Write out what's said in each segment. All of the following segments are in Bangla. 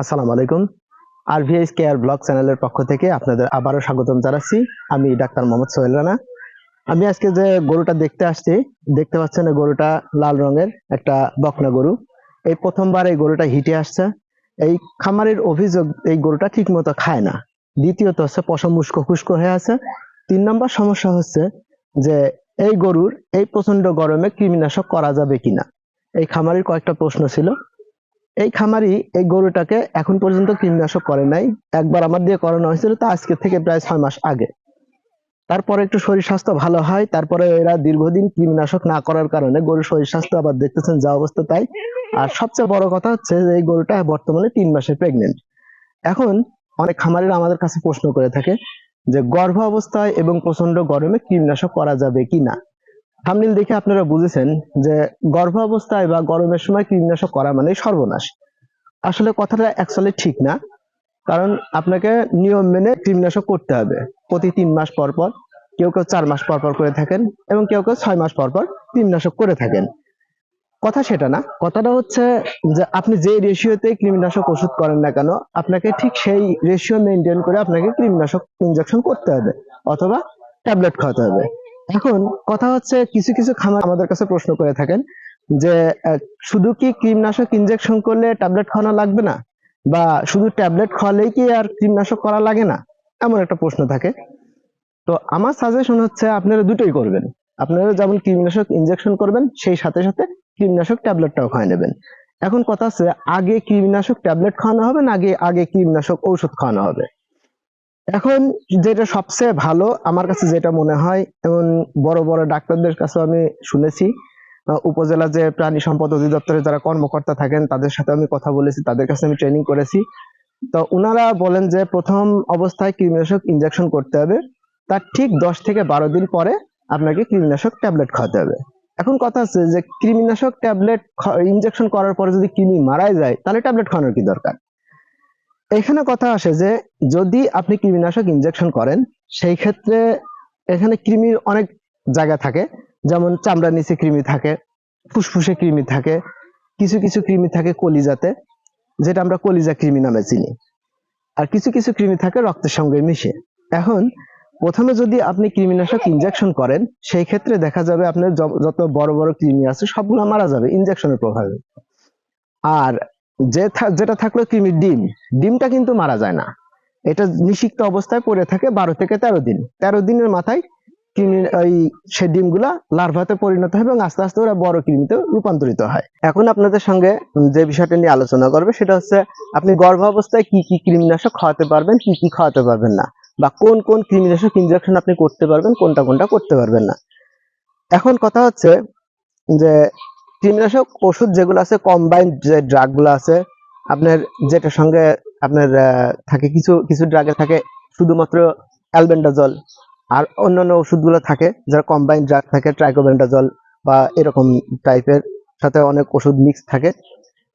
আসসালামু আলাইকুম। আরভিএস কেয়ার ব্লগ চ্যানেলের পক্ষ থেকে আপনাদের আবারও স্বাগতম জানাচ্ছি। আমি ডাক্তার মোহাম্মদ সোহেল রানা। আমি আজকে যে গরুটা দেখতে আসছি, দেখতে পাচ্ছেন গরুটা লাল রঙের একটা বকনা গরু। এই প্রথমবার এই গরুটা হিটে আসছে। এই খামারের অভিযোগ, এই গরুটা ঠিক মতো খায় না। দ্বিতীয়ত হচ্ছে পশম মুস্কো খুস্কো হয়ে আছে। তিন নম্বর সমস্যা হচ্ছে যে এই গরুর এই প্রচণ্ড গরমে কৃমিনাশক করা যাবে কিনা। এই খামারের কয়েকটা প্রশ্ন ছিল। এই খামারি এই গরুটাকে এখন পর্যন্ত কীটনাশক করে নাই। একবার আমার দিয়ে করানো হয়েছিল তা আজকে থেকে প্রায় ছয় মাস আগে। তারপরে একটু শরীর স্বাস্থ্য ভালো হয়, তারপরে এরা দীর্ঘদিন কীটনাশক না করার কারণে গরুর শরীর স্বাস্থ্য আবার দেখতেছেন যা অবস্থা তাই। আর সবচেয়ে বড় কথা হচ্ছে যে, এই গরুটা বর্তমানে তিন মাসের প্রেগনেন্ট এখন অনেক খামারিরা আমাদের কাছে প্রশ্ন করে থাকে যে গর্ভ অবস্থায় এবং প্রচণ্ড গরমে কীটনাশক করা যাবে কি না থামনিল দেখে আপনারা বুঝেছেন যে গর্ভ অবস্থায় বা গরমের সময় কীটনাশক করা মানে সর্বনাশ। আসলে কথাটা অ্যাকচুয়ালি ঠিক না, কারণ আপনাকে নিয়ম মেনে কীটনাশক করতে হবে। প্রতি তিন মাস পর পর কেউ কেউ চার মাস পর পর করে থাকেন এবং কেউ কেউ ছয় মাস পর পর কীটনাশক করে থাকেন। কথা সেটা না, কথাটা হচ্ছে যে আপনি যে রেশিওতে কৃমিনাশক ওষুধ করেন না কেন, আপনাকে ঠিক সেই রেশিও মেনটেন করে আপনাকে কৃমিনাশক ইনজেকশন করতে হবে, অথবা ট্যাবলেট খাওয়াতে হবে। এখন কথা হচ্ছে কিছু কিছু খামার আমাদের কাছে প্রশ্ন করে থাকেন যে শুধু কি কীটনাশক ইনজেকশন করলে ট্যাবলেট খাওয়ানো লাগবে না? বা শুধু ট্যাবলেট খাওয়ালেই কি আর কীটনাশক করা লাগে না? এমন একটা প্রশ্ন থাকে। তো আমার সাজেশন হচ্ছে আপনারা দুটোই করবেন। আপনারা যেমন কীটনাশক ইনজেকশন করবেন, সেই সাথে সাথে কীটনাশক ট্যাবলেটটাও খাওয়াই নেবেন। এখন কথা আছে আগে কীটনাশক ট্যাবলেট খাওয়ানো হবে না আগে আগে কীটনাশক ঔষধ খাওয়ানো হবে? এখন যেটা সবচেয়ে ভালো আমার কাছে যেটা মনে হয় এমন বড় বড় ডাক্তারদের কাছে আমি শুনেছি উপজেলা যে প্রাণী সম্পদ অধিদপ্তরে যারা কর্মকর্তা থাকেন, তাদের সাথে আমি কথা বলেছি, তাদের কাছে আমি ট্রেনিং করেছি। তো ওনারা বলেন যে প্রথম অবস্থায় কৃমিনাশক ইনজেকশন করতে হবে, তার ঠিক দশ থেকে বারো দিন পরে আপনাকে কৃমিনাশক ট্যাবলেট খাওয়াতে হবে। এখন কথা আছে যে কৃমিনাশক ট্যাবলেট ইনজেকশন করার পরে যদি কৃমি মারাই যায়, তাহলে ট্যাবলেট খাওয়ানোর কি দরকার? এখানে কথা আসে যে যদি আপনি কৃমিনাশক ইনজেকশন করেন, সেই ক্ষেত্রে এখানে কৃমির অনেক জায়গা থাকে। যেমন চামড়ার নিচে কৃমি থাকে, ফুসফুসে কৃমি থাকে, কিছু কিছু কৃমি থাকে কলিজাতে, যেটা আমরা কলিজা কৃমি নামে চিনি। আর কিছু কিছু কৃমি থাকে রক্তের সঙ্গে মিশে। এখন প্রথমে যদি আপনি কৃমিনাশক ইনজেকশন করেন, সেই ক্ষেত্রে দেখা যাবে আপনার যত বড় বড় কৃমি আছে, সবগুলো মারা যাবে ইনজেকশনের প্রভাবে। আর যে যেটা থাকল কৃমি, ডিম। ডিমটা কিন্তু মারা যায় না। এটা নিষিক্ত অবস্থায় পড়ে থাকে বারো থেকে তেরো দিন। তেরো দিনের মাথায় কৃমির ওই সে ডিমগুলা লার্ভাতে পরিণত হয় এবং আস্তে আস্তে ওরা বড় কৃমিতে রূপান্তরিত হয়। এখন আপনাদের সঙ্গে যে বিষয়টা নিয়ে আলোচনা করবে সেটা হচ্ছে, আপনি গর্ভাবস্থায় কি কি কৃমিনাশক খাওয়াতে পারবেন, কি কি খাওয়াতে পারবেন না? বা কোন কোন কৃমিনাশক ইনজেকশন আপনি করতে পারবেন, কোনটা কোনটা করতে পারবেন না? এখন কথা হচ্ছে যে কীটনাশক ওষুধ যেগুলো আছে কম্বাইন্ড যে ড্রাগগুলো আছে, আপনার যেটার সঙ্গে আপনার থাকে কিছু কিছু ড্রাগে থাকে শুধুমাত্র অ্যালবেন্ডাজল আর অন্যান্য ওষুধগুলো থাকে, যারা কম্বাইন্ড ড্রাগ থাকে ট্রাইকোবেন্ডাজল বা এরকম টাইপের সাথে অনেক ওষুধ মিক্স থাকে।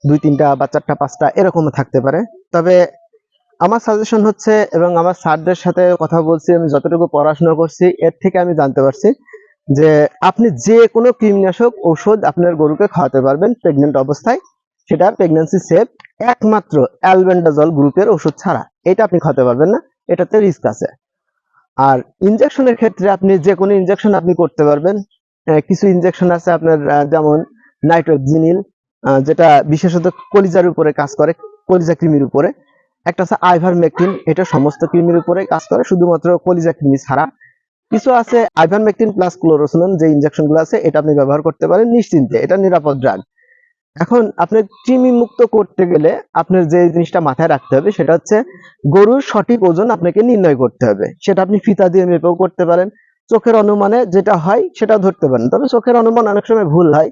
দুই, তিনটা বা চারটা, পাঁচটা এরকমও থাকতে পারে। তবে আমার সাজেশন হচ্ছে এবং আমার স্যারদের সাথে কথা বলছি, আমি যতটুকু পড়াশোনা করছি, এর থেকে আমি জানতে পারছি যে আপনি যে কোনো কৃমিনাশক ঔষধ আপনার গরুকে খাওয়াতে পারবেন প্রেগনেন্ট অবস্থায়, সেটা প্রেগন্যান্সি সেফ একমাত্র অ্যালবেন্ডাজল গ্রুপের ওষুধ ছাড়া। এটা আপনি খাওয়াতে পারবেন না, এটাতে রিস্ক আছে। আর ইনজেকশনের ক্ষেত্রে আপনি যে কোনো ইনজেকশন আপনি করতে পারবেন। কিছু ইনজেকশন আছে আপনার যেমন নাইট্রোজিনিল যেটা বিশেষত কলিজার উপরে কাজ করে, কলিজা কৃমির উপরে। একটা আছে আইভারমেকটিন এটা সমস্ত কৃমির উপরে কাজ করে, শুধুমাত্র কলিজা কৃমি ছাড়া। কিছু আছে আইভারমেকটিন প্লাস ক্লোরোসিনন যে ইনজেকশনগুলো আছে, এটা আপনি ব্যবহার করতে পারেন নিশ্চিন্তে। এটা নিরাপদ ড্রাগ এখন আপনি কৃমি মুক্ত করতে গেলে আপনার যে জিনিসটা মাথায় রাখতে হবে, সেটা হচ্ছে গরুর সঠিক ওজন আপনাকে নির্ণয় করতে হবে। সেটা আপনি ফিতা দিয়ে মেপেও করতে পারেন। চোখের অনুমানে যেটা হয়, সেটা ধরতে পারেন। তবে চোখের অনুমান অনেক সময় ভুল হয়।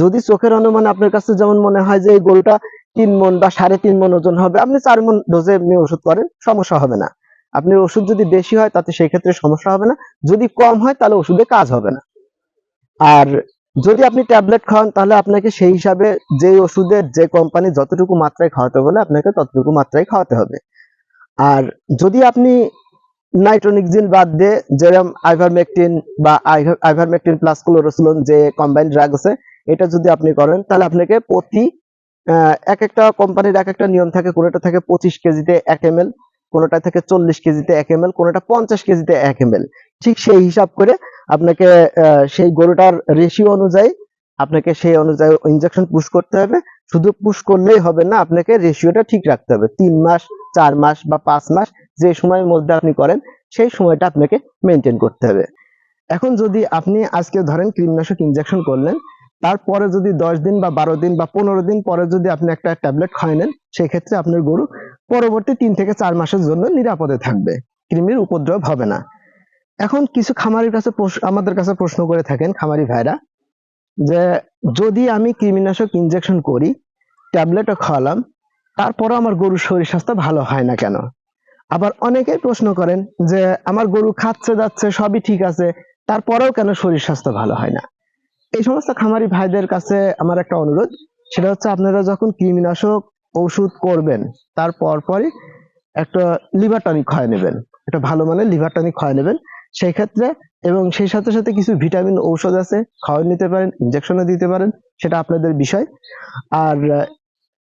যদি চোখের অনুমান আপনার কাছে যেমন মনে হয় যে এই গরুটা তিন মন বা সাড়ে তিন মন ওজন হবে, আপনি চার মন ডোজে আপনি ওষুধ করেন, সমস্যা হবে না। আপনি ওষুধ যদি বেশি হয়, তাতে সেই ক্ষেত্রে সমস্যা হবে না। যদি কম হয়, তাহলে ওষুধে কাজ হবে না। আর যদি আপনি ট্যাবলেট খাওয়ান তাহলে আপনাকে সেই হিসাবে যে ওষুধের যে কোম্পানি যতটুকু মাত্রায় খাওয়াতে বলে, আপনাকে ততটুকু মাত্রায় খাওয়াতে হবে। আর যদি আপনি নাইট্রোনিক্সিন বাদ দিয়ে যেরকম আইভারমেকটিন বা আইভারমেকটিন প্লাস ক্লোরোসিলন যে কম্বাইন্ড ড্রাগ আছে, এটা যদি আপনি করেন, তাহলে আপনাকে প্রতি এক একটা কোম্পানির এক একটা নিয়ম থাকে, কোনোটা থাকে পঁচিশ কেজিতে এক এম কোনোটা থেকে চল্লিশ কেজিতে এক এম এল কোনোটা পঞ্চাশ কেজিতে এক এম এল ঠিক সেই হিসাব করে আপনাকে সেই গরুটার রেশিও অনুযায়ী আপনাকে সেই অনুযায়ী ইনজেকশন পুশ করতে হবে। শুধু পুশ করলেই হবে না, আপনাকে রেশিওটা ঠিক রাখতে হবে। তিন মাস, চার মাস বা পাঁচ মাস যে সময়ের মধ্যে আপনি করেন, সেই সময়টা আপনাকে মেনটেন করতে হবে। এখন যদি আপনি আজকে ধরেন কীটনাশক ইনজেকশন করলেন, তারপরে যদি দশ দিন বা বারো দিন বা পনেরো দিন পরে যদি আপনি একটা ট্যাবলেট খাই নেন, সেক্ষেত্রে আপনার গরু পরবর্তী তিন থেকে চার মাসের জন্য নিরাপদে থাকবে। কৃমির উপদ্রব হবে না। এখন কিছু খামারির কাছে আমাদের কাছে প্রশ্ন করে থাকেন খামারি ভাইরা যে, যদি আমি কৃমিনাশক ইনজেকশন করি ট্যাবলেটও খাওয়ালাম, তারপরও আমার গরুর শরীর স্বাস্থ্য ভালো হয় না কেন? আবার অনেকেই প্রশ্ন করেন যে, আমার গরু খাচ্ছে, যাচ্ছে, সবই ঠিক আছে, তারপরেও কেন শরীর স্বাস্থ্য ভালো হয় না? এই সমস্ত খামারি ভাইদের কাছে আমার একটা অনুরোধ, সেটা হচ্ছে আপনারা যখন কৃমিনাশক ওষুধ করবেন, তার পরপরই একটা লিভার টনিক খাওয়া নেবেন। একটা ভালো মানের লিভার টনিক খাওয়া নেবেন। সেই ক্ষেত্রে এবং সেই সাথে সাথে কিছু ভিটামিন ঔষধ আছে খাওয়া নিতে পারেন ইনজেকশনও দিতে পারেন, সেটা আপনাদের বিষয়। আর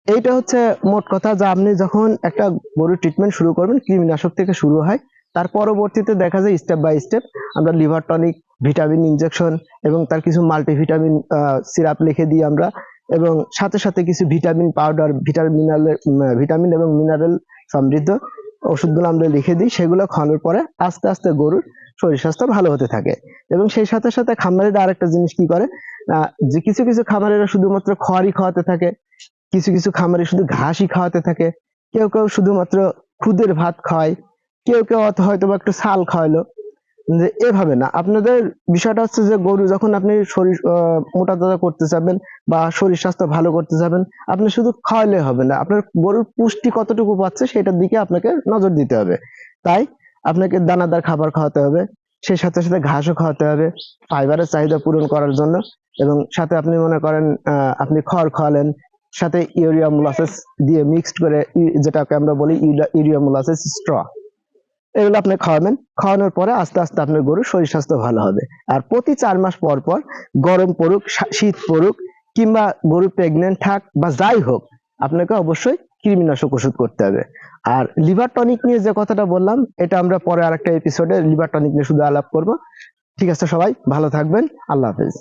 এইটা হচ্ছে মোট কথা যে আপনি যখন একটা গরুর ট্রিটমেন্ট শুরু করবেন, কৃমিনাশক থেকে শুরু হয়, তার পরবর্তীতে দেখা যায় স্টেপ বাই স্টেপ আমরা লিভার টনিক, ভিটামিন ইনজেকশন এবং তার কিছু মাল্টিভিটামিন সিরাপ লিখে দিই আমরা। এবং সাথে সাথে কিছু ভিটামিন পাউডার ভিটামিন ভিটামিন এবং মিনারেল সমৃদ্ধ ওষুধগুলো আমরা লিখে দিই, সেগুলো খাওয়ানোর পরে আস্তে আস্তে গরুর শরীর স্বাস্থ্য ভালো হতে থাকে। এবং সেই সাথে সাথে খামারিরা আরেকটা জিনিস কি করে? যে কিছু কিছু খামারিরা শুধুমাত্র খড়ই খাওয়াতে থাকে, কিছু কিছু খামারে শুধু ঘাসই খাওয়াতে থাকে। কেউ কেউ শুধুমাত্র খুদের ভাত খাওয়ায় কেউ কেউ হয়তো বা একটু ছাল খাওয়ালো। যে এভাবে না, আপনাদের বিষয়টা হচ্ছে যে গরু যখন আপনি শরীর মোটা তাজা করতে চাবেন বা শরীর স্বাস্থ্য ভালো করতে চাবেন আপনি শুধু খাওয়ালে হবে না, আপনার গরুর পুষ্টি কতটুকু পাচ্ছে সেটার দিকে আপনাকে নজর দিতে হবে। তাই আপনাকে দানাদার খাবার খাওয়াতে হবে, সেই সাথে সাথে ঘাসও খাওয়াতে হবে, ফাইবারের চাহিদা পূরণ করার জন্য এবং সাথে আপনি মনে করেন আপনি খড় খাওয়ালেন, সাথে ইউরিয়া মোলাসেস দিয়ে মিক্সড করে যেটাকে আমরা বলি ইউরিয়া মোলাসেস স্ট্র। এগুলো আপনি খাওয়াবেন। খাওয়ানোর পরে আস্তে আস্তে আপনার গরুর শরীর স্বাস্থ্য ভালো হবে। আর প্রতি চার মাস পর পর গরম পড়ুক শীত পড়ুক কিংবা গরু প্রেগনেন্ট থাক বা যাই হোক, আপনাকে অবশ্যই কৃমিনাশক ওষুধ করতে হবে। আর লিভার টনিক নিয়ে যে কথাটা বললাম, এটা আমরা পরে আরেকটা এপিসোডে লিভার টনিক নিয়ে শুধু আলাপ করব। ঠিক আছে সবাই, ভালো থাকবেন। আল্লাহ হাফেজ।